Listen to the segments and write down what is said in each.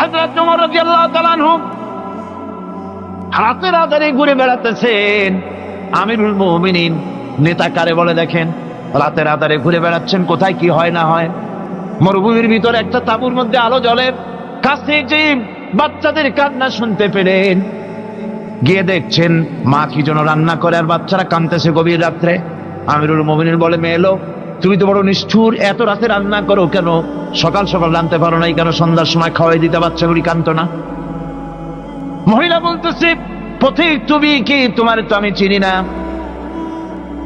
হযরত ওমর রাদিয়াল্লাহু তাআলা আনহু রাতে রাতে ঘুরে বেড়াতেছেন। আমিরুল মুমিনিন নেতা কারে বলে দেখেন রাতে রাতারে ঘুরে বেড়াচ্ছেন, কোথায় কি হয় না হয়। মরুভূমির ভিতরে একটা তাঁবুর মধ্যে আলো জ্বলে, কাছে যে বাচ্চাদের কান্না শুনতে পেলেন। গিয়ে দেখছেন, মা কি জন্য রান্না করে আর বাচ্চারা কাঁদতেছে গভীর রাত্রে। আমিরুল মোমিনিন বলে, মেয়ে লোক তুমি তো বড় নিষ্ঠুর, এত রাতে রান্না করো কেন? সকাল সকাল রানতে পারো নাই কেন? সন্ধ্যার সময় খাওয়াই দিতে বাচ্চাগুলি কান্ত না। মহিলা বলতেছে পথিক তুমি কি? তোমার তো আমি চিনি না।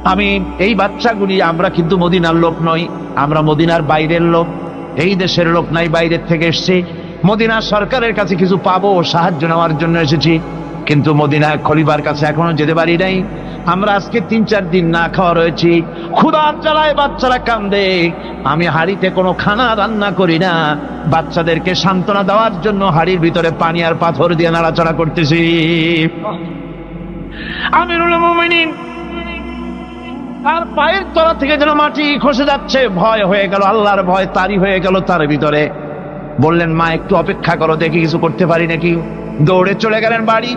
আমি, এই বাচ্চাগুলি আমরা কিন্তু মদিনার লোক নই, আমরা মদিনার বাইরের লোক। এই দেশের লোক নাই, বাইরের থেকে এসেছি। মদিনা সরকারের কাছে কিছু পাবো, সাহায্য নেওয়ার জন্য এসেছি। কিন্তু মদিনা খলিবার কাছে এখনও যেতে পারি নাই। আমরা আজকে তিন চার দিন না খাওয়া রয়েছি। ক্ষুধার জ্বালায় বাচ্চারা কান্দে। আমি হাড়িতে কোনো খানা রান্না করি না। বাচ্চাদেরকে সান্ত্বনা দেওয়ার জন্য হাড়ির ভিতরে পানি আর পাথর দিয়ে নাড়াচাড়া করতেছি। আমিরুল মুমিনিন আর পায়ের তলা থেকে যেন মাটি খসে যাচ্ছে, ভয় হয়ে গেল, আল্লাহর ভয় তারই হয়ে গেল তার ভিতরে। বললেন, মা, একটু অপেক্ষা করো, দেখি কিছু করতে পারি নাকি? দৌড়ে চলে গেলেন বাড়ি।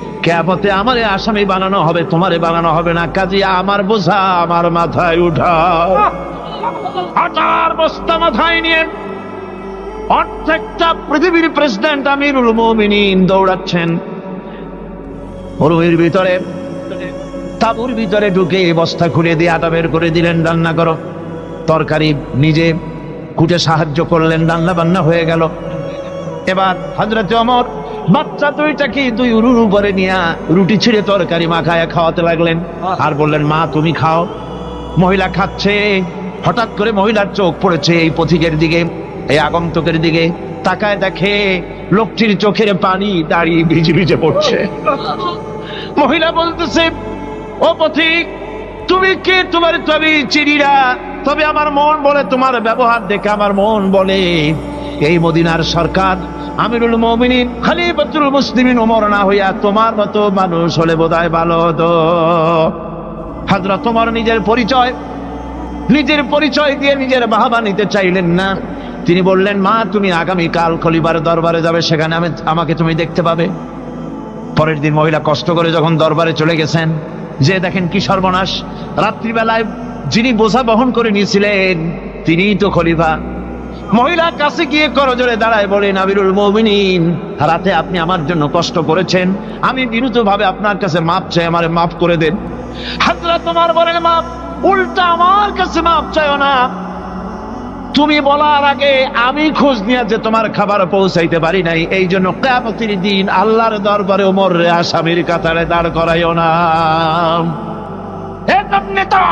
কেয়াপতে আমারে আসামি বানানো হবে, তোমারে বানানো হবে না। কাজে, আমার বোঝা, আমার মাথায় উঠাও হাজার বস্তা মাথায় নিয়ে অর্ধেকটা পৃথিবীর প্রেসিডেন্ট আমিরুল মোমিনিন দৌড়াচ্ছেন। মরুভূমির ভিতরে, তাবুর ভিতরে ঢুকে বস্তা খুলে দিয়ে আটা বের করে দিলেন, রান্না করো। তরকারি নিজে কুটে সাহায্য করলেন রান্না বান্না হয়ে গেল। এবার হজরত অমর বাচ্চা দুইটাকে দুই উরুর উপরে নিয়ে রুটি ছিঁড়ে তরকারি মাখায় খাওয়াতে লাগলেন? আর বললেন মা তুমি খাও। মহিলা খাচ্ছে হঠাৎ করে মহিলার চোখ পড়েছে এই পথিকের দিকে এই আগন্তকের দিকে। তাকায় দেখে লোকটির চোখের পানি দাঁড়িয়ে ভিজে ভিজে পড়ছে। মহিলা বলতেছে ও পথিক তুমি কে? তোমার তবে চিনিরা তবে আমার মন বলে তোমার ব্যবহার দেখে আমার মন বলে। এই মদিনার সরকার, আমিরুল মমিনিন, খালিফাতুল মুসলিমিন ওমর না হইয়া তোমার মতো মানুষ হলে বোধহয় ভালো হতো। হাজরা, তোমার নিজের পরিচয় নিজের পরিচয় দিয়ে নিজের বাহাবা নিতে চাইলেন না। তিনি বললেন, মা, তুমি আগামী কাল খলিবার দরবারে যাবে, সেখানে আমি, আমাকে তুমি দেখতে পাবে। পরের দিন মহিলা কষ্ট করে যখন দরবারে চলে গেছেন, যে দেখেন কি সর্বনাশ, রাত্রিবেলায় যিনি বোঝা বহন করে নিয়েছিলেন, তিনিই তো খলিফা। মহিলা কাছে গিয়ে করজোরে দাঁড়ায় বলেন আবিরুল মমিনিন, রাতে আপনি আমার জন্য কষ্ট করেছেন। আমি বিরুদ্ধ ভাবে আপনার কাছে মাপ চাই, আমার মাফ করে দেন। হাজরা তোমার বলেন, মাপ, উল্টা আমার কাছে মাপ চাইও না। তুমি বলার আগে আমি খোঁজ নিয়ে যে তোমার খাবার পৌঁছাইতে পারি নাই, এই জন্য কেমতির দিন আল্লাহর দরবারে ওমর রে আসামির কাতারে দাঁড় করাইও না। নেতা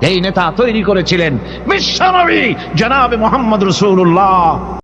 এই নেতা তৈরি করেছিলেন। বিশ্বনবী জনাবে মোহাম্মদ রসুল্লাহ